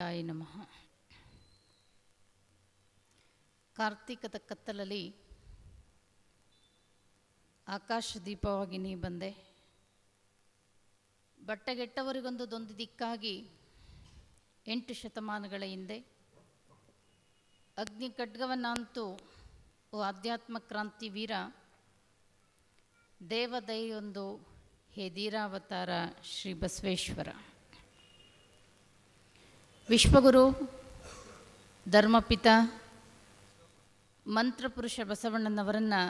ಆಯ ನಮಃ. ಕಾರ್ತಿಕದ ಕತ್ತಲಲ್ಲಿ ಆಕಾಶ ದೀಪವಾಗಿ ನೀ ಬಂದೆ. ಬಟ್ಟೆಗೆಟ್ಟವರಿಗೊಂದು ದೊಂದು ದಿಕ್ಕಾಗಿ ಎಂಟು ಶತಮಾನಗಳ ಹಿಂದೆ ಅಗ್ನಿ ಖಡ್ಗವನ್ನಂತೂ ಓ ಆಧ್ಯಾತ್ಮ ಕ್ರಾಂತಿ ವೀರ ದೇವದಯೊಂದು ಹೇದೀರಾವತಾರ ಶ್ರೀ ಬಸವೇಶ್ವರ. ವಿಶ್ವಗುರು, ಧರ್ಮಪಿತ, ಮಂತ್ರಪುರುಷ ಬಸವಣ್ಣನವರನ್ನು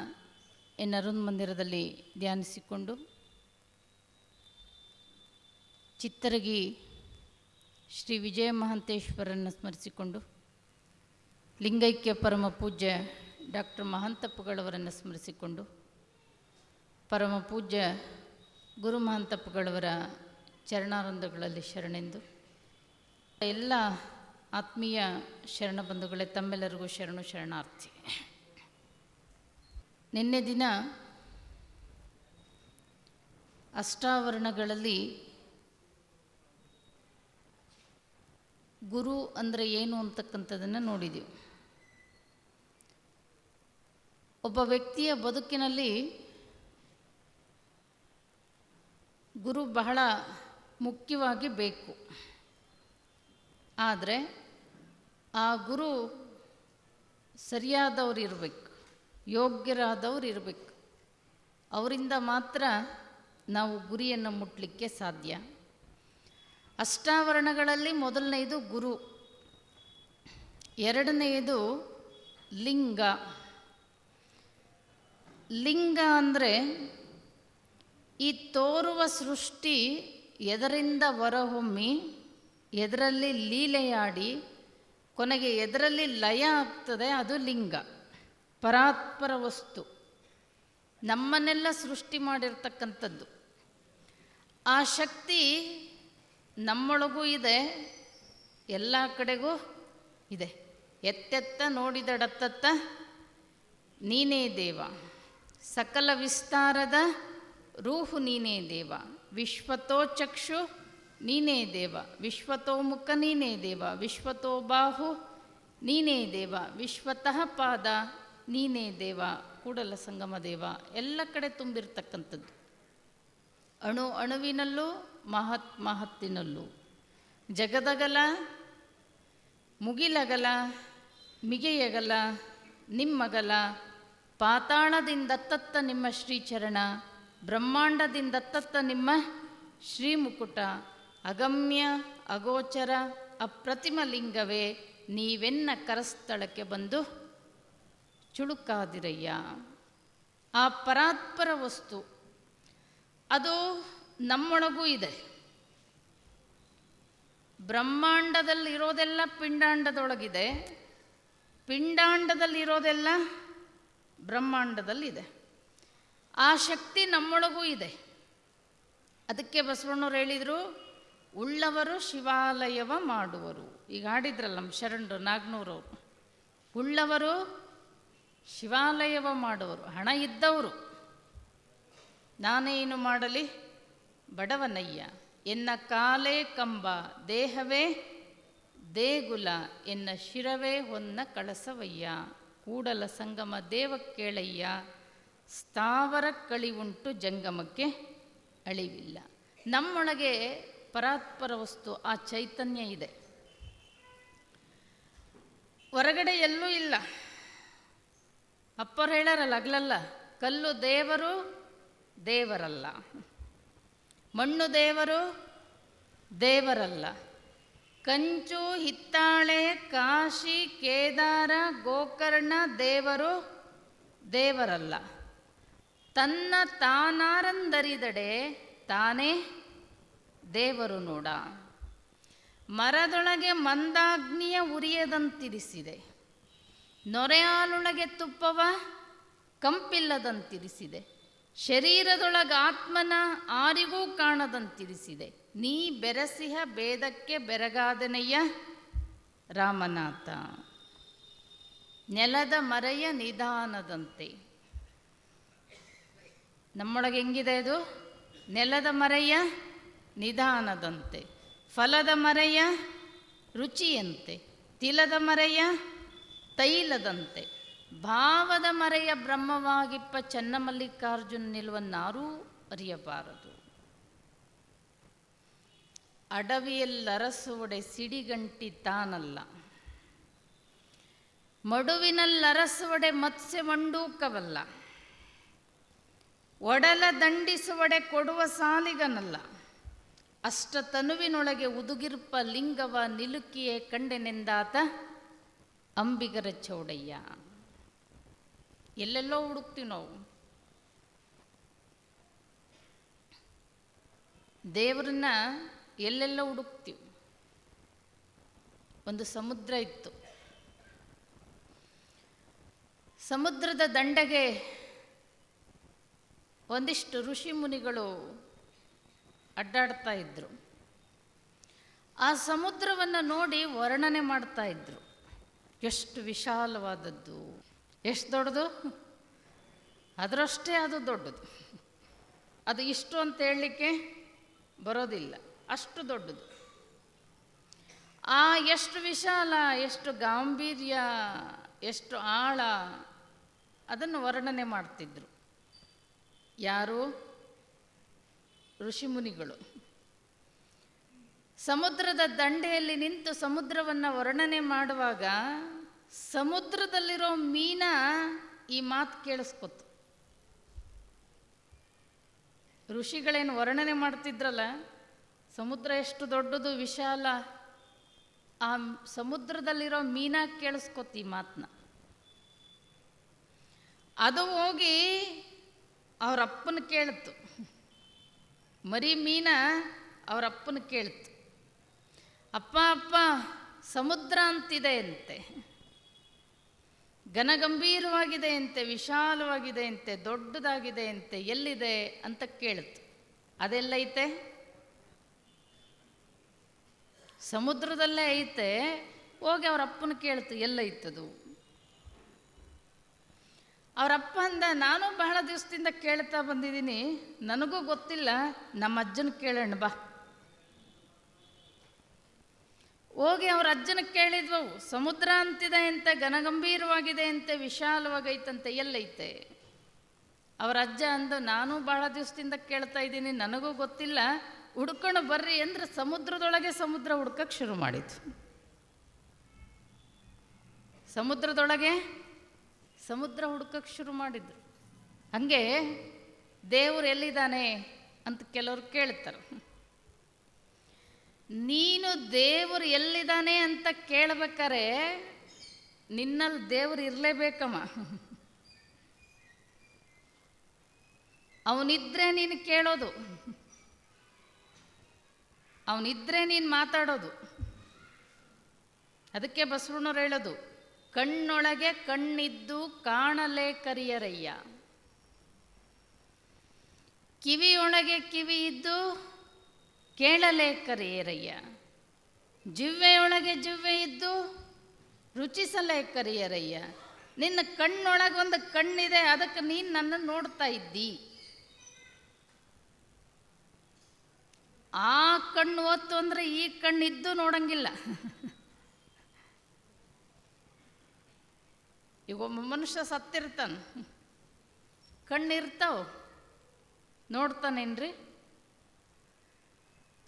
ಎನ್ ಅರುಣ್ ಮಂದಿರದಲ್ಲಿ ಧ್ಯಾನಿಸಿಕೊಂಡು ಚಿತ್ತರಗಿ ಶ್ರೀ ವಿಜಯ ಮಹಾಂತೇಶ್ವರನ್ನು ಸ್ಮರಿಸಿಕೊಂಡು ಲಿಂಗೈಕ್ಯ ಪರಮ ಪೂಜ್ಯ ಡಾಕ್ಟರ್ ಮಹಾಂತಪ್ಪಗಳವರನ್ನು ಸ್ಮರಿಸಿಕೊಂಡು ಪರಮ ಪೂಜ್ಯ ಗುರು ಮಹಂತಪ್ಪಗಳವರ ಚರಣಾರಂಧಗಳಲ್ಲಿ ಶರಣೆಂದು ಎಲ್ಲ ಆತ್ಮೀಯ ಶರಣ ಬಂಧುಗಳೇ, ತಮ್ಮೆಲ್ಲರಿಗೂ ಶರಣು ಶರಣಾರ್ಥಿ. ನಿನ್ನೆ ದಿನ ಅಷ್ಟಾವರಣಗಳಲ್ಲಿ ಗುರು ಅಂದರೆ ಏನು ಅಂತಕ್ಕಂಥದ್ದನ್ನು ನೋಡಿದೆವು. ಒಬ್ಬ ವ್ಯಕ್ತಿಯ ಬದುಕಿನಲ್ಲಿ ಗುರು ಬಹಳ ಮುಖ್ಯವಾಗಿ ಬೇಕು. ಆದರೆ ಆ ಗುರು ಸರಿಯಾದವ್ರು ಇರಬೇಕು, ಯೋಗ್ಯರಾದವ್ರು ಇರಬೇಕು. ಅವರಿಂದ ಮಾತ್ರ ನಾವು ಗುರಿಯನ್ನು ಮುಟ್ಟಲಿಕ್ಕೆ ಸಾಧ್ಯ. ಅಷ್ಟಾವರಣಗಳಲ್ಲಿ ಮೊದಲನೆಯದು ಗುರು ಎರಡನೆಯದು ಲಿಂಗ. ಲಿಂಗ ಅಂದರೆ ಈ ತೋರುವ ಸೃಷ್ಟಿ ಎದರಿಂದ ಹೊರಹೊಮ್ಮಿ ಎದರಲ್ಲಿ ಲೀಲೆಯಾಡಿ, ಕೊನೆಗೆ ಎದರಲ್ಲಿ ಲಯ ಆಗ್ತದೆ ಅದು ಲಿಂಗ, ಪರಾತ್ಪರ ವಸ್ತು. ನಮ್ಮನ್ನೆಲ್ಲ ಸೃಷ್ಟಿ ಮಾಡಿರ್ತಕ್ಕಂಥದ್ದು. ಆ ಶಕ್ತಿ ನಮ್ಮೊಳಗೂ ಇದೆ, ಎಲ್ಲ ಕಡೆಗೂ ಇದೆ. ಎತ್ತೆತ್ತ ನೋಡಿದಡತ್ತತ್ತ ನೀನೇ ದೇವ. ಸಕಲ ವಿಸ್ತಾರದ ರೂಹು ನೀನೇ ದೇವ. ವಿಶ್ವತೋ ಚಕ್ಷು ನೀನೇ ದೇವ, ವಿಶ್ವತೋ ಮುಖ ನೀನೇ ದೇವ, ವಿಶ್ವತೋ ಬಾಹು ನೀನೇ ದೇವ, ವಿಶ್ವತಃ ಪಾದ ನೀನೇ ದೇವ, ಕೂಡಲ ಸಂಗಮ ದೇವ, ಎಲ್ಲ ಕಡೆ ತುಂಬಿರ್ತಕ್ಕಂಥದ್ದು. ಅಣು ಅಣುವಿನಲ್ಲೂ, ಮಹತ್ ಮಹತ್ತಿನಲ್ಲೂ. ಜಗದಗಲ, ಮುಗಿಲಗಲ, ಮಿಗೆಯಗಲ, ನಿಮ್ಮಗಲ ಪಾತಾಳದಿಂದತ್ತತ್ತ ನಿಮ್ಮ ಶ್ರೀಚರಣ, ಬ್ರಹ್ಮಾಂಡದಿಂದ ತತ್ತ ನಿಮ್ಮ ಶ್ರೀಮುಕುಟ ಅಗಮ್ಯ, ಅಗೋಚರ ಅಪ್ರತಿಮ ಲಿಂಗವೇ ನೀವೆನ್ನ ಕರಸ್ಥಳಕ್ಕೆ ಬಂದು ಚುಳುಕಾದಿರಯ್ಯ. ಆ ಪರಾತ್ಪರ ವಸ್ತು, ಅದು ನಮ್ಮೊಳಗೂ ಇದೆ. ಬ್ರಹ್ಮಾಂಡದಲ್ಲಿ ಇರೋದೆಲ್ಲ ಪಿಂಡಾಂಡದೊಳಗಿದೆ. ಪಿಂಡಾಂಡದಲ್ಲಿ ಇರೋದೆಲ್ಲ ಬ್ರಹ್ಮಾಂಡದಲ್ಲಿದೆ. ಆ ಶಕ್ತಿ ನಮ್ಮೊಳಗೂ ಇದೆ. ಅದಕ್ಕೆ ಬಸವಣ್ಣವ್ರು ಹೇಳಿದರು ಉಳ್ಳವರು ಶಿವಾಲಯವ ಮಾಡುವರು. ಈಗ ಆಡಿದ್ರಲ್ಲ ನಮ್ಮ ಶರಣರು, ನಾಗ್ನೂರವರು. ಉಳ್ಳವರು ಶಿವಾಲಯವ ಮಾಡುವರು. ಹಣ ಇದ್ದವರು. ನಾನೇನು ಮಾಡಲಿ? ಬಡವನಯ್ಯ, ಎನ್ನ ಕಾಲೇ ಕಂಬ, ದೇಹವೇ ದೇಗುಲ, ಎನ್ನ ಶಿರವೇ ಹೊನ್ನ ಕಳಸವಯ್ಯ. ಕೂಡಲ ಸಂಗಮ ದೇವಕ್ಕೇಳಯ್ಯ ಕೇಳಯ್ಯ ಸ್ಥಾವರ ಕಳಿವುಂಟು ಜಂಗಮಕ್ಕೆ ಅಳಿವಿಲ್ಲ. ನಮ್ಮೊಳಗೆ ಪರಾತ್ಪರ ವಸ್ತು, ಆ ಚೈತನ್ಯ ಇದೆ. ಹೊರಗಡೆ ಎಲ್ಲೂ ಇಲ್ಲ. ಅಪ್ಪರು ಹೇಳಾರಲ್ಲ ಅಗ್ಲಲ್ಲ ಕಲ್ಲು ದೇವರು ದೇವರಲ್ಲ. ಮಣ್ಣು ದೇವರು ದೇವರಲ್ಲ. ಕಂಚು, ಹಿತ್ತಾಳೆ, ಕಾಶಿ, ಕೇದಾರ, ಗೋಕರ್ಣ ದೇವರು ದೇವರಲ್ಲ. ತನ್ನ ತಾನಾರಂದರಿದಡೆ ತಾನೇ ದೇವರು ನೋಡ, ಮರದೊಳಗೆ ಮಂದಾಗ್ನಿಯ ಉರಿಯದಂತಿರಿಸಿದೆ. ನೊರೆಯಾಲೊಳಗೆ ತುಪ್ಪವ ಕಂಪಿಲ್ಲದಂತಿರಿಸಿದೆ. ಶರೀರದೊಳಗೆ ಆತ್ಮನ ಆರಿಗೂ ಕಾಣದಂತಿರಿಸಿದೆ. ನೀ ಬೆರಸಿಹ ಭೇದಕ್ಕೆ ಬೆರಗಾದನೆಯ ರಾಮನಾಥ. ನೆಲದ ಮರೆಯ ನಿಧಾನದಂತೆ. ನಮ್ಮೊಳಗೆ ಹೆಂಗಿದೆ ಅದು? ನೆಲದ ಮರೆಯ ನಿಧಾನದಂತೆ. ಫಲದ ಮರೆಯ ರುಚಿಯಂತೆ. ತಿಲದ ಮರೆಯ ತೈಲದಂತೆ. ಭಾವದ ಮರೆಯ ಬ್ರಹ್ಮವಾಗಿಪ್ಪ ಚೆನ್ನಮಲ್ಲಿಕಾರ್ಜುನ್ ನಿಲುವನ್ನಾರೂ ಅರಿಯಬಾರದು. ಅಡವಿಯಲ್ಲರಸುವಡೆ ಸಿಡಿಗಂಟಿ ತಾನಲ್ಲ. ಮಡುವಿನಲ್ಲರಸುವಡೆ ಮತ್ಸ್ಯ ಮಂಡೂಕವಲ್ಲ. ಒಡಲ ದಂಡಿಸುವಡೆ ಕೊಡುವ ಸಾಲಿಗನಲ್ಲ. ಅಷ್ಟ ತನುವಿನೊಳಗೆ ಉದುಗಿರ್ಪ ಲಿಂಗವ ನಿಲುಕಿಯೇ ಕಂಡೆನೆಂದಾತ ಅಂಬಿಗರ ಚೌಡಯ್ಯ. ಎಲ್ಲೆಲ್ಲೋ ಹುಡುಕ್ತೀವಿ ನಾವು. ದೇವ್ರನ್ನ ಎಲ್ಲೆಲ್ಲೋ ಹುಡುಕ್ತೀವಿ. ಒಂದು ಸಮುದ್ರ ಇತ್ತು. ಸಮುದ್ರದ ದಂಡಗೆ ಒಂದಿಷ್ಟು ಋಷಿ ಮುನಿಗಳು ಅಡ್ಡಾಡ್ತಾ ಇದ್ದರು ಆ ಸಮುದ್ರವನ್ನು ನೋಡಿ ವರ್ಣನೆ ಮಾಡ್ತಾ ಇದ್ದರು ಎಷ್ಟು ವಿಶಾಲವಾದದ್ದು. ಎಷ್ಟು ದೊಡ್ಡದು? ಅದರಷ್ಟೇ ಅದು ದೊಡ್ಡದು. ಅದು ಇಷ್ಟು ಅಂತ ಹೇಳಲಿಕ್ಕೆ ಬರೋದಿಲ್ಲ. ಅಷ್ಟು ದೊಡ್ಡದು. ಆ ಎಷ್ಟು ವಿಶಾಲ, ಎಷ್ಟು ಗಾಂಭೀರ್ಯ, ಎಷ್ಟು ಆಳ ಅದನ್ನು ವರ್ಣನೆ ಮಾಡ್ತಿದ್ರು. ಯಾರು? ಋಷಿಮುನಿಗಳು. ಸಮುದ್ರದ ದಂಡೆಯಲ್ಲಿ ನಿಂತು ಸಮುದ್ರವನ್ನು ವರ್ಣನೆ ಮಾಡುವಾಗ ಸಮುದ್ರದಲ್ಲಿರೋ ಮೀನ ಈ ಮಾತು ಕೇಳಿಸ್ಕೊತು. ಋಷಿಗಳೇನು ವರ್ಣನೆ ಮಾಡ್ತಿದ್ರಲ್ಲ, ಸಮುದ್ರ ಎಷ್ಟು ದೊಡ್ಡದು ವಿಶಾಲ, ಆ ಸಮುದ್ರದಲ್ಲಿರೋ ಮೀನ ಕೇಳಿಸ್ಕೊತ ಈ ಮಾತನ್ನ ಅದು ಹೋಗಿ ಅವರಪ್ಪನ ಕೇಳಿತು. ಮರಿ ಮೀನ ಅವ್ರ ಅಪ್ಪನ ಕೇಳಿತು. ಅಪ್ಪ ಅಪ್ಪ, ಸಮುದ್ರ ಅಂತಿದೆ ಅಂತೆ. ಘನಗಂಭೀರವಾಗಿದೆ ಅಂತೆ, ವಿಶಾಲವಾಗಿದೆ ಅಂತೆ, ದೊಡ್ಡದಾಗಿದೆ ಅಂತೆ, ಎಲ್ಲಿದೆ ಅಂತ ಕೇಳ್ತು. ಅದೆಲ್ಲ ಐತೆ? ಸಮುದ್ರದಲ್ಲೇ ಐತೆ. ಹೋಗಿ ಅವ್ರ ಅಪ್ಪನ ಕೇಳ್ತು ಎಲ್ಲೈತದು ಅವರಪ್ಪ ಅಂದ ನಾನು ಬಹಳ ದಿವಸದಿಂದ ಕೇಳ್ತಾ ಬಂದಿದ್ದೀನಿ. ನನಗೂ ಗೊತ್ತಿಲ್ಲ, ನಮ್ಮ ಅಜ್ಜನ ಕೇಳೋಣ ಬಾ. ಹೋಗಿ ಅವ್ರ ಅಜ್ಜನ ಕೇಳಿದ್ವು, ಸಮುದ್ರ ಅಂತಿದೆ ಅಂತ, ಘನಗಂಭೀರವಾಗಿದೆ ಅಂತೆ, ವಿಶಾಲವಾಗೈತಂತೆ, ಎಲ್ಲೈತೆ. ಅವ್ರ ಅಜ್ಜ ಅಂದು, ನಾನು ಬಹಳ ದಿವಸದಿಂದ ಕೇಳ್ತಾ ಇದ್ದೀನಿ, ನನಗೂ ಗೊತ್ತಿಲ್ಲ, ಹುಡ್ಕೊಂಡು ಬರ್ರಿ ಅಂದ್ರೆ ಸಮುದ್ರದೊಳಗೆ ಸಮುದ್ರ ಹುಡ್ಕಕ್ಕೆ ಶುರು ಮಾಡಿತು ಸಮುದ್ರದೊಳಗೆ ಸಮುದ್ರ ಹುಡುಕಕ್ಕೆ ಶುರು ಮಾಡಿದ್ರು. ಹಾಗೆ ದೇವರು ಎಲ್ಲಿದ್ದಾನೆ ಅಂತ ಕೆಲವರು ಕೇಳ್ತಾರೆ. ನೀನು ದೇವರು ಎಲ್ಲಿದ್ದಾನೆ ಅಂತ ಕೇಳಬೇಕಾರೆ ನಿನ್ನಲ್ಲಿ ದೇವರು ಇರಲೇಬೇಕಮ್ಮ. ಅವನಿದ್ರೆ ನೀನು ಕೇಳೋದು. ಅವನಿದ್ರೆ ನೀನು ಮಾತಾಡೋದು. ಅದಕ್ಕೆ ಬಸವಣ್ಣವ್ರು ಹೇಳೋದು ಕಣ್ಣೊಳಗೆ ಕಣ್ಣಿದ್ದು ಕಾಣಲೇ ಕರಿಯರಯ್ಯ. ಕಿವಿಯೊಳಗೆ ಕಿವಿ ಇದ್ದು ಕೇಳಲೇ ಕರಿಯರಯ್ಯ. ಜಿವ್ವೆಯೊಳಗೆ ಜಿವ್ವೆ ಇದ್ದು ರುಚಿಸಲೇ ಕರಿಯರಯ್ಯ. ನಿನ್ನ ಕಣ್ಣೊಳಗೊಂದು ಕಣ್ಣಿದೆ, ಅದಕ್ಕೆ ನೀನು ನನ್ನನ್ನು ನೋಡ್ತಾ ಇದ್ದಿ. ಆ ಕಣ್ಣು ಒತ್ತು ಅಂದರೆ ಈ ಕಣ್ಣಿದ್ದು ನೋಡಂಗಿಲ್ಲ. ಈಗ ಒಬ್ಬ ಮನುಷ್ಯ ಸತ್ತಿರ್ತಾನೆ. ಕಣ್ಣಿರ್ತಾವ. ನೋಡ್ತಾನೇನ್ರಿ?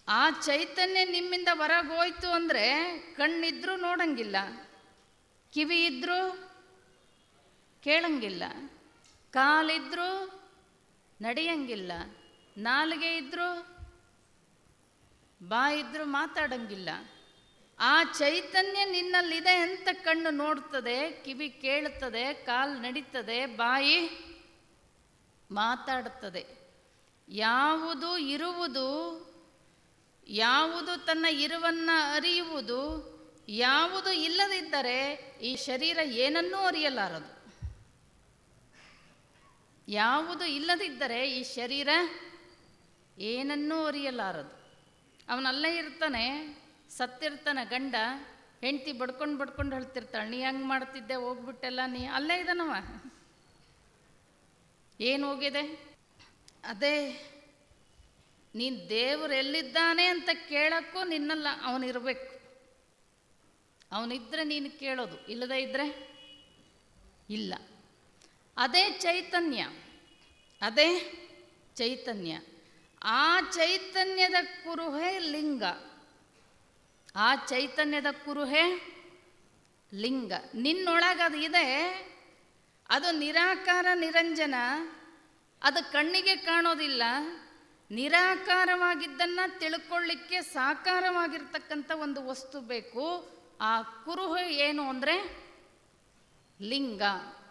ಆ ಚೈತನ್ಯ ನಿಮ್ಮಿಂದ ಹೊರಗೆ ಹೋಯ್ತು ಅಂದರೆ ಕಣ್ಣಿದ್ರೂ ನೋಡಂಗಿಲ್ಲ, ಕಿವಿ ಇದ್ರೂ ಕೇಳಂಗಿಲ್ಲ, ಕಾಲಿದ್ರೂ ನಡೆಯಂಗಿಲ್ಲ, ನಾಲಿಗೆ ಇದ್ರೂ ಬಾಯಿದ್ರೂ ಮಾತಾಡಂಗಿಲ್ಲ. ಆ ಚೈತನ್ಯ ನಿನ್ನಲ್ಲಿದೆ ಅಂತ ಕಣ್ಣು ನೋಡ್ತದೆ, ಕಿವಿ ಕೇಳುತ್ತದೆ ಕಾಲು ನಡೀತದೆ, ಬಾಯಿ ಮಾತಾಡುತ್ತದೆ ಯಾವುದು ಇರುವುದು, ಯಾವುದು ತನ್ನ ಇರುವನ್ನು ಅರಿಯುವುದು, ಯಾವುದು ಇಲ್ಲದಿದ್ದರೆ ಈ ಶರೀರ ಏನನ್ನೂ ಅರಿಯಲಾರದು. ಯಾವುದು ಇಲ್ಲದಿದ್ದರೆ ಈ ಶರೀರ ಏನನ್ನೂ ಅರಿಯಲಾರದು. ಅವನಲ್ಲೇ ಇರ್ತಾನೆ. ಸತ್ತಿರ್ತಾನೆ ಗಂಡ ಹೆಂಡ್ತಿ ಬಡ್ಕೊಂಡು ಬಡ್ಕೊಂಡು ಹೇಳ್ತಿರ್ತಾಳೆ ನೀ ಹೆಂಗೆ ಮಾಡ್ತಿದ್ದೆ, ಹೋಗ್ಬಿಟ್ಟೆಲ್ಲ ನೀ ಅಲ್ಲೇ ಇದ್ದಾನವ ಏನು ಹೋಗಿದೆ? ಅದೇ, ನೀನು ದೇವರು ಎಲ್ಲಿದ್ದಾನೆ ಅಂತ ಕೇಳೋಕ್ಕೂ ನಿನ್ನಲ್ಲ ಅವನಿರಬೇಕು ಅವನಿದ್ರೆ ನೀನು ಕೇಳೋದು, ಇಲ್ಲದೇ ಇದ್ದರೆ ಇಲ್ಲ. ಅದೇ ಚೈತನ್ಯ ಅದೇ ಚೈತನ್ಯ. ಆ ಚೈತನ್ಯದ ಕುರುಹೇ ಲಿಂಗ. ಆ ಚೈತನ್ಯದ ಕುರುಹೆ ಲಿಂಗ. ನಿನ್ನೊಳಗದು ಇದೆ. ಅದು ನಿರಾಕಾರ, ನಿರಂಜನ. ಅದು ಕಣ್ಣಿಗೆ ಕಾಣೋದಿಲ್ಲ. ನಿರಾಕಾರವಾಗಿದ್ದನ್ನು ತಿಳ್ಕೊಳ್ಳಿಕ್ಕೆ ಸಾಕಾರವಾಗಿರ್ತಕ್ಕಂಥ ಒಂದು ವಸ್ತು ಬೇಕು. ಆ ಕುರುಹೆ ಏನು ಅಂದರೆ ಲಿಂಗ.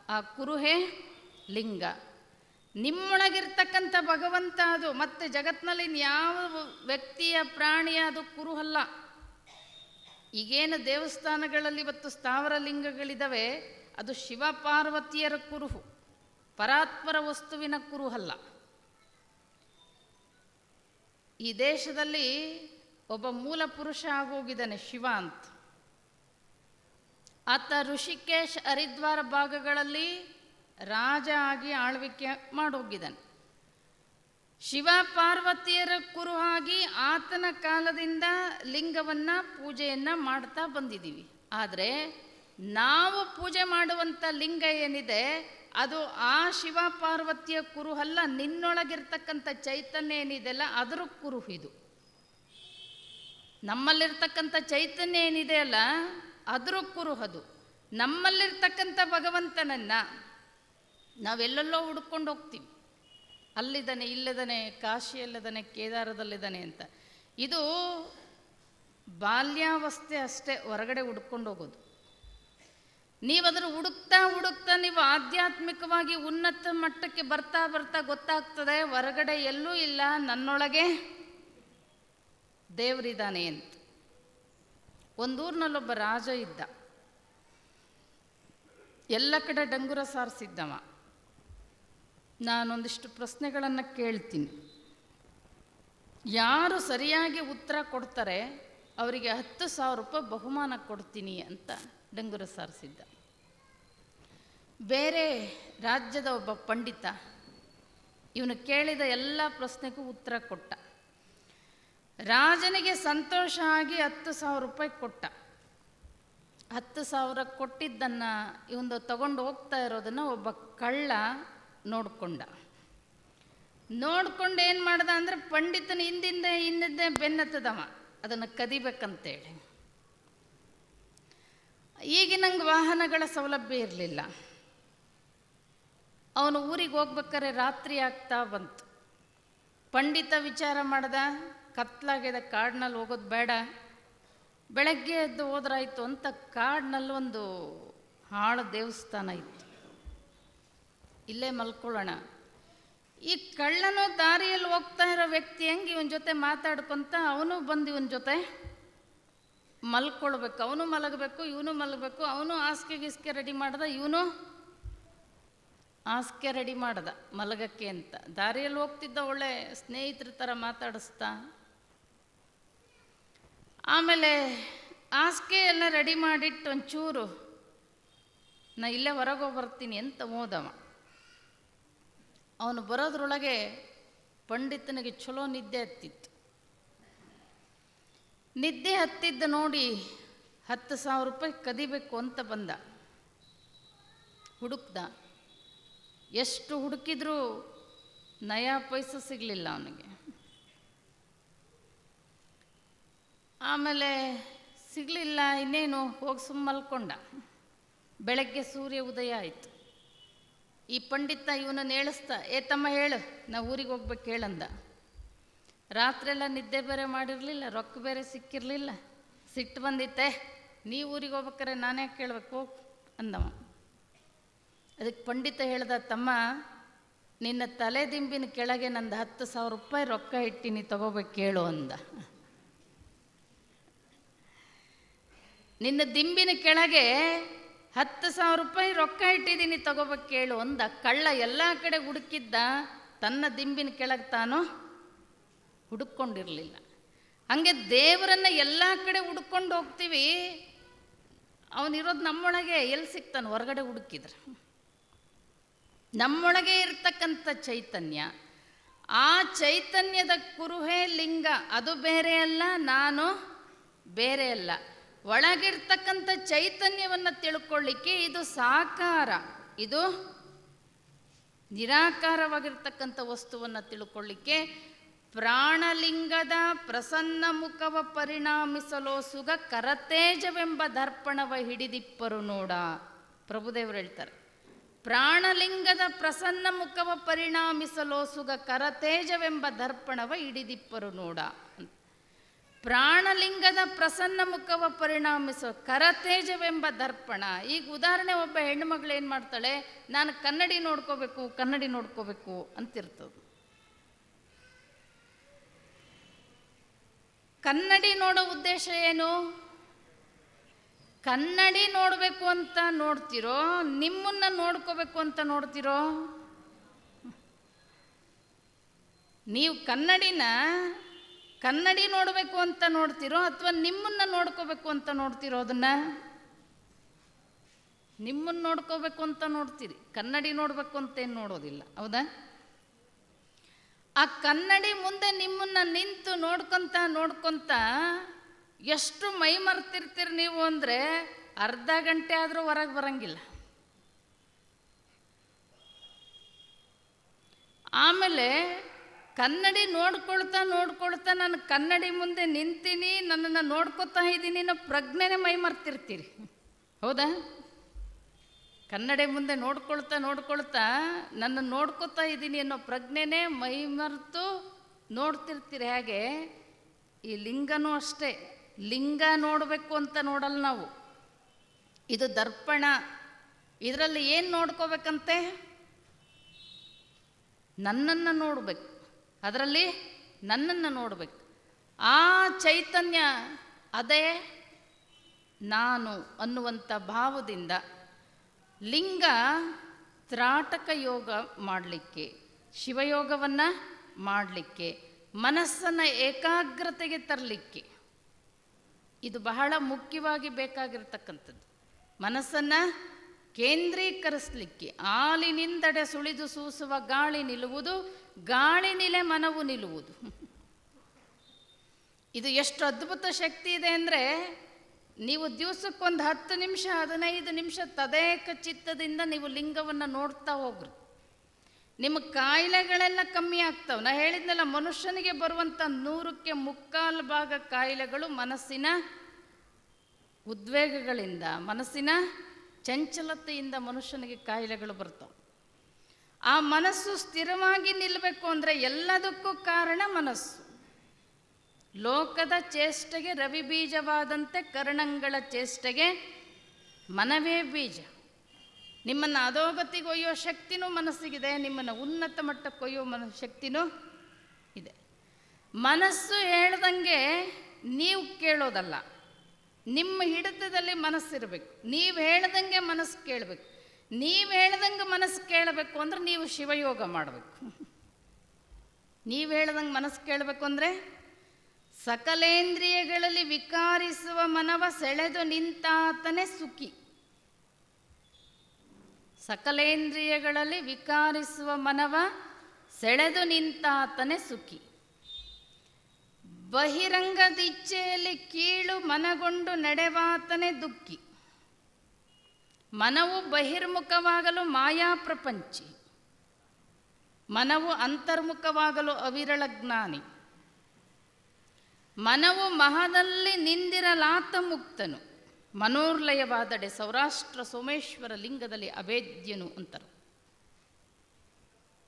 ಆ ಕುರುಹೆ ಲಿಂಗ. ನಿಮ್ಮೊಳಗಿರ್ತಕ್ಕಂಥ ಭಗವಂತ ಅದು. ಮತ್ತೆ ಜಗತ್ತಿನಲ್ಲಿ ಯಾವ ವ್ಯಕ್ತಿಯ ಪ್ರಾಣಿಯ ಅದು ಕುರುಹಲ್ಲ. ಈಗೇನು ದೇವಸ್ಥಾನಗಳಲ್ಲಿ ಇವತ್ತು ಸ್ಥಾವರ ಲಿಂಗಗಳಿದ್ದಾವೆ ಅದು ಶಿವ ಪಾರ್ವತಿಯರ ಕುರುಹು, ಪರಾತ್ಪರ ವಸ್ತುವಿನ ಕುರುಹಲ್ಲ. ಈ ದೇಶದಲ್ಲಿ ಒಬ್ಬ ಮೂಲ ಪುರುಷ ಆಗೋಗಿದ್ದಾನೆ ಶಿವ ಅಂತ. ಆತ ಋಷಿಕೇಶ್ ಹರಿದ್ವಾರ ಭಾಗಗಳಲ್ಲಿ ರಾಜ ಆಗಿ ಆಳ್ವಿಕೆ ಮಾಡೋಗಿದ್ದಾನೆ. ಶಿವ ಪಾರ್ವತಿಯರ ಕುರುಹಾಗಿ ಆತನ ಕಾಲದಿಂದ ಲಿಂಗವನ್ನು ಪೂಜೆಯನ್ನು ಮಾಡ್ತಾ ಬಂದಿದ್ದೀವಿ. ಆದರೆ ನಾವು ಪೂಜೆ ಮಾಡುವಂಥ ಲಿಂಗ ಏನಿದೆ, ಅದು ಆ ಶಿವ ಪಾರ್ವತಿಯ ಕುರುಹಲ್ಲ ನಿನ್ನೊಳಗಿರ್ತಕ್ಕಂಥ ಚೈತನ್ಯ ಏನಿದೆಯಲ್ಲ, ಅದರ ಕುರುಹು ಇದು. ನಮ್ಮಲ್ಲಿರ್ತಕ್ಕಂಥ ಚೈತನ್ಯ ಏನಿದೆ ಅಲ್ಲ, ಅದರ ಕುರುಹದು ನಮ್ಮಲ್ಲಿರ್ತಕ್ಕಂಥ ಭಗವಂತನನ್ನು ನಾವೆಲ್ಲೆಲ್ಲೋ ಹುಡ್ಕೊಂಡು ಹೋಗ್ತೀವಿ. ಅಲ್ಲಿದ್ದಾನೆ ಇಲ್ಲದಾನೆ ಕಾಶಿಯಲ್ಲದಾನೆ ಕೇದಾರದಲ್ಲಿದ್ದಾನೆ ಅಂತ. ಇದು ಬಾಲ್ಯಾವಸ್ಥೆ ಅಷ್ಟೇ, ಹೊರಗಡೆ ಹುಡ್ಕೊಂಡು ಹೋಗೋದು. ನೀವು ಅದನ್ನು ಹುಡುಕ್ತಾ ಹುಡುಕ್ತಾ, ನೀವು ಆಧ್ಯಾತ್ಮಿಕವಾಗಿ ಉನ್ನತ ಮಟ್ಟಕ್ಕೆ ಬರ್ತಾ ಬರ್ತಾ ಗೊತ್ತಾಗ್ತದೆ, ಹೊರಗಡೆ ಎಲ್ಲೂ ಇಲ್ಲ, ನನ್ನೊಳಗೆ ದೇವರಿದ್ದಾನೆ ಅಂತ. ಒಂದೂರಿನಲ್ಲೊಬ್ಬ ರಾಜ ಇದ್ದ. ಎಲ್ಲ ಕಡೆ ಡಂಗುರ ಸಾರಿಸಿದ್ದವ. ನಾನೊಂದಿಷ್ಟು ಪ್ರಶ್ನೆಗಳನ್ನು ಕೇಳ್ತೀನಿ. ಯಾರು ಸರಿಯಾಗಿ ಉತ್ತರ ಕೊಡ್ತಾರೆ, ಅವರಿಗೆ ಹತ್ತು ಸಾವಿರ ರೂಪಾಯಿ ಬಹುಮಾನ ಕೊಡ್ತೀನಿ ಅಂತ ಡಂಗುರ ಸಾರಿಸಿದ್ದ ಬೇರೆ ರಾಜ್ಯದ ಒಬ್ಬ ಪಂಡಿತ, ಇವನು ಕೇಳಿದ ಎಲ್ಲ ಪ್ರಶ್ನೆಗೂ ಉತ್ತರ ಕೊಟ್ಟ. ರಾಜನಿಗೆ ಸಂತೋಷ ಆಗಿ ಹತ್ತು ಸಾವಿರ ರೂಪಾಯಿ ಕೊಟ್ಟ. ಹತ್ತು ಸಾವಿರ ಕೊಟ್ಟಿದ್ದನ್ನು ಇವನು ತಗೊಂಡು ಹೋಗ್ತಾ ಇರೋದನ್ನು ಒಬ್ಬ ಕಳ್ಳ ನೋಡ್ಕೊಂಡ. ನೋಡ್ಕೊಂಡು ಏನು ಮಾಡ್ದ ಅಂದ್ರೆ ಪಂಡಿತನ ಹಿಂದಿಂದ ಹಿಂದಿಂದೆ ಬೆನ್ನತ್ತದವ. ಅದನ್ನು ಕದಿಬೇಕಂತೇಳಿ. ಈಗಿನಂಗೆ ವಾಹನಗಳ ಸೌಲಭ್ಯ ಇರಲಿಲ್ಲ. ಅವನು ಊರಿಗೆ ಹೋಗ್ಬೇಕಾದ್ರೆ ರಾತ್ರಿ ಆಗ್ತಾ ಬಂತು. ಪಂಡಿತ ವಿಚಾರ ಮಾಡ್ದ ಕತ್ಲಾಗ್ಯದ ಕಾಡಿನಲ್ಲಿ ಹೋಗೋದು ಬೇಡ. ಬೆಳಗ್ಗೆ ಎದ್ದು ಹೋದ್ರಾಯ್ತು ಅಂತ ಕಾಡಿನಲ್ಲಿ ಒಂದು ಹಾಳು ದೇವಸ್ಥಾನ ಇತ್ತು. ಇಲ್ಲೇ ಮಲ್ಕೊಳ್ಳೋಣ. ಈ ಕಳ್ಳನು ದಾರಿಯಲ್ಲಿ ಹೋಗ್ತಾ ಇರೋ ವ್ಯಕ್ತಿ ಹೆಂಗೆ ಇವನ ಜೊತೆ ಮಾತಾಡ್ಕೊಂತ ಅವನು ಬಂದು ಇವನ ಜೊತೆ ಮಲ್ಕೊಳ್ಬೇಕು. ಅವನು ಮಲಗಬೇಕು, ಇವನು ಮಲಗಬೇಕು, ಅವನು ಹಾಸಿಗೆ ಗಿಸ್ಕೆ ರೆಡಿ ಮಾಡ್ದ, ಇವನು ಹಾಸಿಗೆ ರೆಡಿ ಮಾಡ್ದ ಮಲಗಕ್ಕೆ ಅಂತ. ದಾರಿಯಲ್ಲಿ ಹೋಗ್ತಿದ್ದ ಒಳ್ಳೆ ಸ್ನೇಹಿತರ ಥರ ಮಾತಾಡಿಸ್ತಾ. ಆಮೇಲೆ ಹಾಸಿಗೆ ಎಲ್ಲ ರೆಡಿ ಮಾಡಿಟ್ಟು ಒಂಚೂರು, ನಾ ಇಲ್ಲೇ ಹೊರಗೆ ಬರ್ತೀನಿ ಅಂತ ಹೋದವ ಅವನು ಬರೋದ್ರೊಳಗೆ ಪಂಡಿತನಿಗೆ ಚಲೋ ನಿದ್ದೆ ಹತ್ತಿತ್ತು. ನಿದ್ದೆ ಹತ್ತಿದ್ದ ನೋಡಿ ಹತ್ತು ಸಾವಿರ ರೂಪಾಯಿ ಕದಿಬೇಕು ಅಂತ ಬಂದ. ಹುಡುಕ್ದ. ಎಷ್ಟು ಹುಡುಕಿದ್ರೂ ನಯಾ ಪೈಸ ಸಿಗಲಿಲ್ಲ ಅವನಿಗೆ. ಆಮೇಲೆ ಸಿಗಲಿಲ್ಲ ಇನ್ನೇನು ಹೋಗಿ ಸುಮ್ಮಲ್ಕೊಂಡ. ಬೆಳಗ್ಗೆ ಸೂರ್ಯ ಉದಯ ಆಯಿತು. ಈ ಪಂಡಿತ ಇವನನ್ನು ಹೇಳಿಸ್ತಾ ಏ ತಮ್ಮ ಹೇಳು, ನಾ ಊರಿಗೆ ಹೋಗ್ಬೇಕು ಹೇಳಂದ ರಾತ್ರೆಲ್ಲ ನಿದ್ದೆ ಬೇರೆ ಮಾಡಿರಲಿಲ್ಲ, ರೊಕ್ಕ ಬೇರೆ ಸಿಕ್ಕಿರಲಿಲ್ಲ. ಸಿಟ್ಟು ಬಂದಿತ್ತೆ, ನೀ ಊರಿಗೆ ಹೋಗ್ಬೇಕಾರೆ ನಾನೇ ಕೇಳಬೇಕು? ಅಂದವ. ಅದಕ್ಕೆ ಪಂಡಿತ ಹೇಳ್ದ, ತಮ್ಮ, ನಿನ್ನ ತಲೆ ದಿಂಬಿನ ಕೆಳಗೆ ನಂದು ಹತ್ತು ಸಾವಿರ ರೂಪಾಯಿ ರೊಕ್ಕ ಇಟ್ಟಿನಿ ತಗೋಬೇಕು ಕೇಳು ಅಂದ. ನಿನ್ನ ದಿಂಬಿನ ಕೆಳಗೆ ಹತ್ತು ಸಾವಿರ ರೂಪಾಯಿ ರೊಕ್ಕ ಇಟ್ಟಿದ್ದೀನಿ ತಗೋಬೇಕು ಕೇಳು ಅಂದ. ಕಳ್ಳ ಎಲ್ಲ ಕಡೆ ಹುಡುಕಿದ್ದ, ತನ್ನ ದಿಂಬಿನ ಕೆಳಗೆ ತಾನು ಹುಡುಕೊಂಡಿರಲಿಲ್ಲ ಹಂಗೆ ದೇವರನ್ನ ಎಲ್ಲ ಕಡೆ ಹುಡ್ಕೊಂಡು ಹೋಗ್ತೀವಿ ಅವನಿರೋದು ನಮ್ಮೊಳಗೆ ಎಲ್ಲಿ ಸಿಗ್ತಾನೆ ಹೊರಗಡೆ ಹುಡುಕಿದ್ರೆ. ನಮ್ಮೊಳಗೆ ಇರ್ತಕ್ಕಂಥ ಚೈತನ್ಯ, ಆ ಚೈತನ್ಯದ ಕುರುಹೆ ಲಿಂಗ. ಅದು ಬೇರೆ ಅಲ್ಲ, ನಾನು ಬೇರೆ ಅಲ್ಲ. ಒಳಗಿರ್ತಕ್ಕಂಥ ಚೈತನ್ಯವನ್ನು ತಿಳ್ಕೊಳ್ಳಿಕ್ಕೆ ಇದು ಸಾಕಾರ ಇದು ನಿರಾಕಾರವಾಗಿರ್ತಕ್ಕಂಥ ವಸ್ತುವನ್ನು ತಿಳ್ಕೊಳ್ಳಿಕ್ಕೆ ಪ್ರಾಣಲಿಂಗದ ಪ್ರಸನ್ನ ಮುಖವ ಪರಿಣಾಮಿಸಲೋ ಸುಗ ಕರತೇಜವೆಂಬ ದರ್ಪಣವ ಹಿಡಿದಿಪ್ಪರು ನೋಡ ಪ್ರಭುದೇವರು ಹೇಳ್ತಾರೆ, ಪ್ರಾಣಲಿಂಗದ ಪ್ರಸನ್ನ ಮುಖವ ಪರಿಣಾಮಿಸಲೋ ಸುಗ ಕರತೇಜವೆಂಬ ದರ್ಪಣವ ಹಿಡಿದಿಪ್ಪರು ನೋಡ. ಪ್ರಾಣಲಿಂಗದ ಪ್ರಸನ್ನ ಮುಖವ ಪರಿಣಾಮಿಸೋ ಕರತೇಜವೆಂಬ ದರ್ಪಣ. ಈಗ ಉದಾಹರಣೆ ಒಬ್ಬ ಹೆಣ್ಣುಮಗಳು ಏನು ಮಾಡ್ತಾಳೆ? ನಾನು ಕನ್ನಡಿ ನೋಡ್ಕೋಬೇಕು ಕನ್ನಡಿ ನೋಡ್ಕೋಬೇಕು ಅಂತಿರ್ತದೆ. ಕನ್ನಡಿ ನೋಡೋ ಉದ್ದೇಶ ಏನು? ಕನ್ನಡಿ ನೋಡಬೇಕು ಅಂತ ನೋಡ್ತಿರೋ, ನಿಮ್ಮನ್ನ ನೋಡ್ಕೋಬೇಕು ಅಂತ ನೋಡ್ತಿರೋ? ನೀವು ಕನ್ನಡಿನ ಕನ್ನಡಿ ನೋಡಬೇಕು ಅಂತ ನೋಡ್ತಿರೋ ಅಥವಾ ನಿಮ್ಮನ್ನ ನೋಡ್ಕೋಬೇಕು ಅಂತ ನೋಡ್ತಿರೋ ಅದನ್ನ? ನಿಮ್ಮನ್ನ ನೋಡ್ಕೋಬೇಕು ಅಂತ ನೋಡ್ತೀರಿ. ಕನ್ನಡಿ ನೋಡಬೇಕು ಅಂತ ಏನು ನೋಡೋದಿಲ್ಲ. ಹೌದಾ? ಆ ಕನ್ನಡಿ ಮುಂದೆ ನಿಮ್ಮನ್ನ ನಿಂತು ನೋಡ್ಕೊಂತ ನೋಡ್ಕೊಂತ ಎಷ್ಟು ಮೈ ಮರ್ತಿರ್ತೀರಿ ನೀವು ಅಂದರೆ ಅರ್ಧ ಗಂಟೆ ಆದರೂ ಹೊರಗೆ ಬರಂಗಿಲ್ಲ. ಆಮೇಲೆ ಕನ್ನಡಿ ನೋಡ್ಕೊಳ್ತಾ ನೋಡ್ಕೊಳ್ತಾ ನಾನು ಕನ್ನಡಿ ಮುಂದೆ ನಿಂತೀನಿ, ನನ್ನನ್ನು ನೋಡ್ಕೊತಾ ಇದ್ದೀನಿ ಅನ್ನೋ ಪ್ರಜ್ಞೆನೇ ಮೈ ಮರ್ತಿರ್ತೀರಿ. ಹೌದಾ? ಕನ್ನಡಿ ಮುಂದೆ ನೋಡ್ಕೊಳ್ತಾ ನೋಡ್ಕೊಳ್ತಾ ನನ್ನ ನೋಡ್ಕೊತಾ ಇದ್ದೀನಿ ಅನ್ನೋ ಪ್ರಜ್ಞೆನೇ ಮೈ ಮರೆತು ನೋಡ್ತಿರ್ತೀರಿ. ಹಾಗೆ ಈ ಲಿಂಗನೂ ಅಷ್ಟೇ. ಲಿಂಗ ನೋಡಬೇಕು ಅಂತ ನೋಡಲ್ಲ ನಾವು. ಇದು ದರ್ಪಣ. ಇದರಲ್ಲಿ ಏನು ನೋಡ್ಕೋಬೇಕಂತೆ? ನನ್ನನ್ನು ನೋಡಬೇಕು. ಅದರಲ್ಲಿ ನನ್ನನ್ನು ನೋಡಬೇಕು. ಆ ಚೈತನ್ಯ ಅದೇ ನಾನು ಅನ್ನುವಂಥ ಭಾವದಿಂದ ಲಿಂಗ ತ್ರಾಟಕ ಯೋಗ ಮಾಡಲಿಕ್ಕೆ, ಶಿವಯೋಗವನ್ನು ಮಾಡಲಿಕ್ಕೆ, ಮನಸ್ಸನ್ನು ಏಕಾಗ್ರತೆಗೆ ತರಲಿಕ್ಕೆ ಇದು ಬಹಳ ಮುಖ್ಯವಾಗಿ ಬೇಕಾಗಿರ್ತಕ್ಕಂಥದ್ದು. ಮನಸ್ಸನ್ನು ಕೇಂದ್ರೀಕರಿಸಲಿಕ್ಕೆ ಆಲಿನಿಂದಡೆ ಸುಳಿದು ಸೂಸುವ ಗಾಳಿ ನಿಲ್ಲುವುದು, ಗಾಳಿ ನಿಲೆ ಮನವು ನಿಲ್ಲುವುದು. ಇದು ಎಷ್ಟು ಅದ್ಭುತ ಶಕ್ತಿ ಇದೆ ಅಂದರೆ ನೀವು ದಿವಸಕ್ಕೊಂದು ಹತ್ತು ನಿಮಿಷ, ಹದಿನೈದು ನಿಮಿಷ ತದೇಕ ಚಿತ್ತದಿಂದ ನೀವು ಲಿಂಗವನ್ನು ನೋಡ್ತಾ ಹೋಗ್ರಿ. ನಿಮ್ಮ ಕಾಯಿಲೆಗಳೆಲ್ಲ ಕಮ್ಮಿ ಆಗ್ತವೆ. ನಾ ಹೇಳಿದ್ನಲ್ಲ, ಮನುಷ್ಯನಿಗೆ ಬರುವಂಥ ನೂರಕ್ಕೆ ಮುಕ್ಕಾಲು ಭಾಗ ಕಾಯಿಲೆಗಳು ಮನಸ್ಸಿನ ಉದ್ವೇಗಗಳಿಂದ, ಮನಸ್ಸಿನ ಚಂಚಲತೆಯಿಂದ ಮನುಷ್ಯನಿಗೆ ಕಾಯಿಲೆಗಳು ಬರ್ತವೆ ಆ ಮನಸ್ಸು ಸ್ಥಿರವಾಗಿ ನಿಲ್ಲಬೇಕು ಅಂದರೆ ಎಲ್ಲದಕ್ಕೂ ಕಾರಣ ಮನಸ್ಸು. ಲೋಕದ ಚೇಷ್ಟೆಗೆ ರವಿ ಬೀಜವಾದಂತೆ ಕರ್ಣಂಗಳ ಚೇಷ್ಟೆಗೆ ಮನವೇ ಬೀಜ. ನಿಮ್ಮನ್ನು ಅಧೋಗತಿಗೆ ಒಯ್ಯೋ ಶಕ್ತಿನೂ ಮನಸ್ಸಿಗಿದೆ, ನಿಮ್ಮನ್ನು ಉನ್ನತ ಮಟ್ಟಕ್ಕೆ ಒಯ್ಯೋ ಮನ ಶಕ್ತಿನೂ ಇದೆ. ಮನಸ್ಸು ಹೇಳ್ದಂಗೆ ನೀವು ಕೇಳೋದಲ್ಲ. ನಿಮ್ಮ ಹಿಡಿತದಲ್ಲಿ ಮನಸ್ಸಿರಬೇಕು. ನೀವು ಹೇಳ್ದಂಗೆ ಮನಸ್ಸು ಕೇಳಬೇಕು. ನೀವು ಹೇಳ್ದಂಗೆ ಮನಸ್ಸು ಕೇಳಬೇಕು ಅಂದ್ರೆ ನೀವು ಶಿವಯೋಗ ಮಾಡಬೇಕು. ನೀವು ಹೇಳ್ದಂಗೆ ಮನಸ್ಸು ಕೇಳಬೇಕು ಅಂದರೆ ಸಕಲೇಂದ್ರಿಯಗಳಲ್ಲಿ ವಿಕಾರಿಸುವ ಮನವ ಸೆಳೆದು ನಿಂತಾತನೇ ಸುಖಿ. ಸಕಲೇಂದ್ರಿಯಗಳಲ್ಲಿ ವಿಕಾರಿಸುವ ಮನವ ಸೆಳೆದು ನಿಂತಾತನೇ ಸುಖಿ. ಬಹಿರಂಗದಿಚ್ಛೆಯಲ್ಲಿ ಕೀಳು ಮನಗೊಂಡು ನಡೆವಾತನೇ ದುಃಖಿ. ಮನವು ಬಹಿರ್ಮುಖವಾಗಲು ಮಾಯಾ ಪ್ರಪಂಚಿ. ಮನವು ಅಂತರ್ಮುಖವಾಗಲು ಅವಿರಳ ಜ್ಞಾನಿ. ಮನವು ಮಹದಲ್ಲಿ ನಿಂದಿರಲಾತ ಮುಕ್ತನು. ಮನೋರ್ಲಯವಾದಡೆ ಸೌರಾಷ್ಟ್ರ ಸೋಮೇಶ್ವರ ಲಿಂಗದಲ್ಲಿ ಅಭೇದ್ಯನು ಅಂತರು.